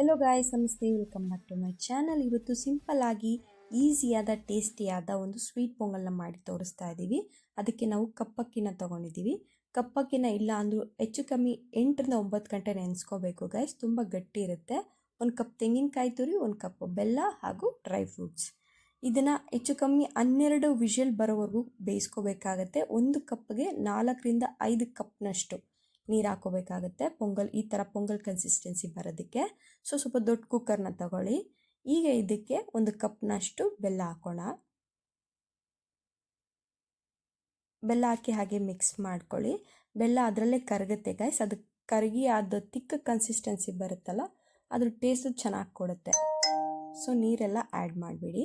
Hello guys ನಮಸ್ತೆ welcome back to my channel ಇವತ್ತು simple ಆಗಿ ಈಸಿಯಾದ ಟೇಸ್ಟಿಯಾದ ಒಂದು ಸ್ವೀಟ್ ಪೊಂಗಲ್ನ ಮಾಡಿ ತೋರಿಸ್ತಾ ಇದ್ದೀವಿ ಅದಕ್ಕೆ ನಾವು ಕಪ್ಪಕ್ಕಿನ ತೊಗೊಂಡಿದ್ದೀವಿ. ಕಪ್ಪಕ್ಕಿನ ಇಲ್ಲ ಅಂದರೂ ಹೆಚ್ಚು ಕಮ್ಮಿ ಎಂಟರಿಂದ ಒಂಬತ್ತು ಗಂಟೆ ನೆನೆಸ್ಕೋಬೇಕು ಗಾಯ್ಸ್ ತುಂಬ ಗಟ್ಟಿ ಇರುತ್ತೆ. ಒಂದು ಕಪ್ ತೆಂಗಿನಕಾಯಿ ತುರಿ, ಒಂದು ಕಪ್ ಬೆಲ್ಲ ಹಾಗೂ ಡ್ರೈ ಫ್ರೂಟ್ಸ್ ಇದನ್ನು ಹೆಚ್ಚು ಕಮ್ಮಿ ಹನ್ನೆರಡು ವಿಷಲ್ ಬರೋವರೆಗೂ ಬೇಯಿಸ್ಕೋಬೇಕಾಗತ್ತೆ. ಒಂದು ಕಪ್ಗೆ ನಾಲ್ಕರಿಂದ ಐದು ಕಪ್ನಷ್ಟು. ನೀರು ಹಾಕೋಬೇಕಾಗುತ್ತೆ. ಪೊಂಗಲ್, ಈ ಥರ ಪೊಂಗಲ್ ಕನ್ಸಿಸ್ಟೆನ್ಸಿ ಬರೋದಕ್ಕೆ. ಸೊ ಸ್ವಲ್ಪ ದೊಡ್ಡ ಕುಕ್ಕರ್ನ ತಗೊಳ್ಳಿ. ಈಗ ಇದಕ್ಕೆ ಒಂದು ಕಪ್ನಷ್ಟು ಬೆಲ್ಲ ಹಾಕೋಣ. ಬೆಲ್ಲ ಹಾಕಿ ಹಾಗೆ ಮಿಕ್ಸ್ ಮಾಡ್ಕೊಳ್ಳಿ. ಬೆಲ್ಲ ಅದರಲ್ಲೇ ಕರಗುತ್ತೆ ಗೈಸ್ ಅದು ಕರಗಿ, ಅದು ತಿಕ್ಕ ಕನ್ಸಿಸ್ಟೆನ್ಸಿ ಬರುತ್ತಲ್ಲ, ಅದ್ರ ಟೇಸ್ಟು ಚೆನ್ನಾಗಿ ಕೊಡುತ್ತೆ. ಸೊ ನೀರೆಲ್ಲ ಆ್ಯಡ್ ಮಾಡಿಬಿಡಿ.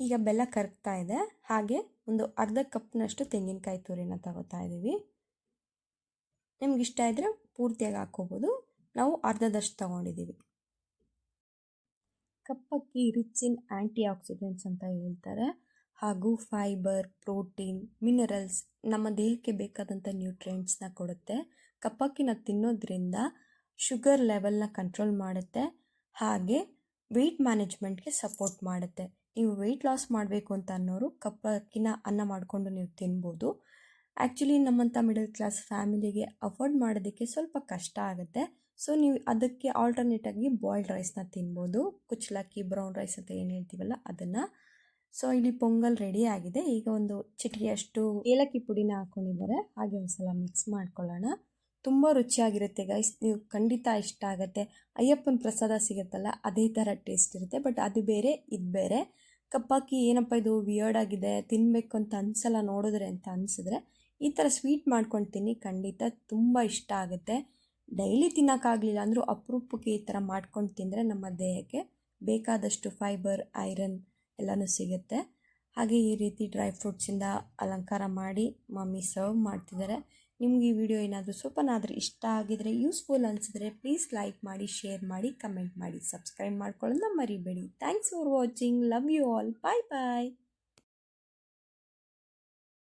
ಈಗ ಬೆಲ್ಲ ಕರಗ್ತಾ ಇದೆ. ಹಾಗೆ ಒಂದು ಅರ್ಧ ಕಪ್ನಷ್ಟು ತೆಂಗಿನಕಾಯಿ ತುರಿನ ತಗೋತಾ ಇದ್ದೀವಿ ನಿಮ್ಗೆ ಇಷ್ಟ ಇದ್ದರೆ ಪೂರ್ತಿಯಾಗಿ ಹಾಕ್ಕೋಬೋದು. ನಾವು ಅರ್ಧದಷ್ಟು ತಗೊಂಡಿದ್ದೀವಿ ಕಪ್ಪಕ್ಕಿ ರಿಚ್ ಇನ್ ಆ್ಯಂಟಿ ಆಕ್ಸಿಡೆಂಟ್ಸ್ ಅಂತ ಹೇಳ್ತಾರೆ. ಹಾಗೂ ಫೈಬರ್, ಪ್ರೋಟೀನ್, ಮಿನರಲ್ಸ್ ನಮ್ಮ ದೇಹಕ್ಕೆ ಬೇಕಾದಂಥ ನ್ಯೂಟ್ರಿಯೆಂಟ್ಸ್ನ ಕೊಡುತ್ತೆ. ಕಪ್ಪಕ್ಕಿನ ತಿನ್ನೋದ್ರಿಂದ ಶುಗರ್ ಲೆವೆಲ್ನ ಕಂಟ್ರೋಲ್ ಮಾಡುತ್ತೆ. ಹಾಗೆ ವೆಯ್ಟ್ ಮ್ಯಾನೇಜ್ಮೆಂಟ್ಗೆ ಸಪೋರ್ಟ್ ಮಾಡುತ್ತೆ. ನೀವು ವೆಯ್ಟ್ ಲಾಸ್ ಮಾಡಬೇಕು ಅಂತ ಅನ್ನೋರು ಕಪ್ಪಕ್ಕಿನ ಅನ್ನ ಮಾಡಿಕೊಂಡು ನೀವು ತಿನ್ಬೋದು. ಆ್ಯಕ್ಚುಲಿ ನಮ್ಮಂಥ ಮಿಡಲ್ ಕ್ಲಾಸ್ ಫ್ಯಾಮಿಲಿಗೆ ಅಫೋರ್ಡ್ ಮಾಡೋದಕ್ಕೆ ಸ್ವಲ್ಪ ಕಷ್ಟ ಆಗುತ್ತೆ. ಸೊ ನೀವು ಅದಕ್ಕೆ ಆಲ್ಟರ್ನೇಟಾಗಿ ಬಾಯ್ಲ್ಡ್ ರೈಸ್ನ ತಿನ್ಬೋದು. ಕುಚ್ಚಲಕ್ಕಿ ಬ್ರೌನ್ ರೈಸ್ ಅಂತ ಏನು ಹೇಳ್ತೀವಲ್ಲ ಅದನ್ನು. ಸೊ ಇಲ್ಲಿ ಪೊಂಗಲ್ ರೆಡಿ ಆಗಿದೆ. ಈಗ ಒಂದು ಚಿಟಿಕೆಯಷ್ಟು ಏಲಕ್ಕಿ ಪುಡಿನ ಹಾಕ್ಕೊಂಡಿದ್ದಾರೆ ಹಾಗೆ ಒಂದು ಸಲ ಮಿಕ್ಸ್ ಮಾಡ್ಕೊಳ್ಳೋಣ. ತುಂಬ ರುಚಿಯಾಗಿರುತ್ತೆ ಗೈಸ್ ನೀವು ಖಂಡಿತ ಇಷ್ಟ ಆಗುತ್ತೆ. ಅಯ್ಯಪ್ಪನ ಪ್ರಸಾದ ಸಿಗುತ್ತಲ್ಲ, ಅದೇ ಥರ ಟೇಸ್ಟ್ ಇರುತ್ತೆ. ಬಟ್ ಅದು ಬೇರೆ, ಇದು ಬೇರೆ. ಕಪ್ಪಾಕಿ ಏನಪ್ಪ ಇದು ವಿಯರ್ಡ್ ಆಗಿದೆ ತಿನ್ನಬೇಕು ಅಂತ ಅನ್ಸಲ್ಲ, ನೋಡಿದ್ರೆ ಅಂತ ಅನಿಸಿದ್ರೆ ಈ ಥರ ಸ್ವೀಟ್ ಮಾಡ್ಕೊಂಡು ತಿನ್ನಿ ಖಂಡಿತ ತುಂಬ ಇಷ್ಟ ಆಗುತ್ತೆ. ಡೈಲಿ ತಿನ್ನೋಕ್ಕಾಗಲಿಲ್ಲ ಅಂದರೂ ಅಪರೂಪಕ್ಕೆ ಈ ಥರ ಮಾಡ್ಕೊಂಡು ತಿಂದರೆ ನಮ್ಮ ದೇಹಕ್ಕೆ ಬೇಕಾದಷ್ಟು ಫೈಬರ್ ಐರನ್ ಎಲ್ಲನೂ ಸಿಗುತ್ತೆ. ಹಾಗೆ ಈ ರೀತಿ ಡ್ರೈ ಫ್ರೂಟ್ಸಿಂದ ಅಲಂಕಾರ ಮಾಡಿ ಮಮ್ಮಿ ಸರ್ವ್ ಮಾಡ್ತಿದ್ದಾರೆ. ನಿಮ್ಗೆ ಈ ವಿಡಿಯೋ ಏನಾದರೂ ಸ್ವಲ್ಪನಾದರೂ ಇಷ್ಟ ಆಗಿದರೆ, ಯೂಸ್ಫುಲ್ ಅನಿಸಿದ್ರೆ ಪ್ಲೀಸ್ ಲೈಕ್ ಮಾಡಿ, ಶೇರ್ ಮಾಡಿ, ಕಮೆಂಟ್ ಮಾಡಿ, ಸಬ್ಸ್ಕ್ರೈಬ್ ಮಾಡ್ಕೊಳ್ಳೋದನ್ನ ಮರಿಬೇಡಿ. Thanks for watching. Love you all. Bye bye.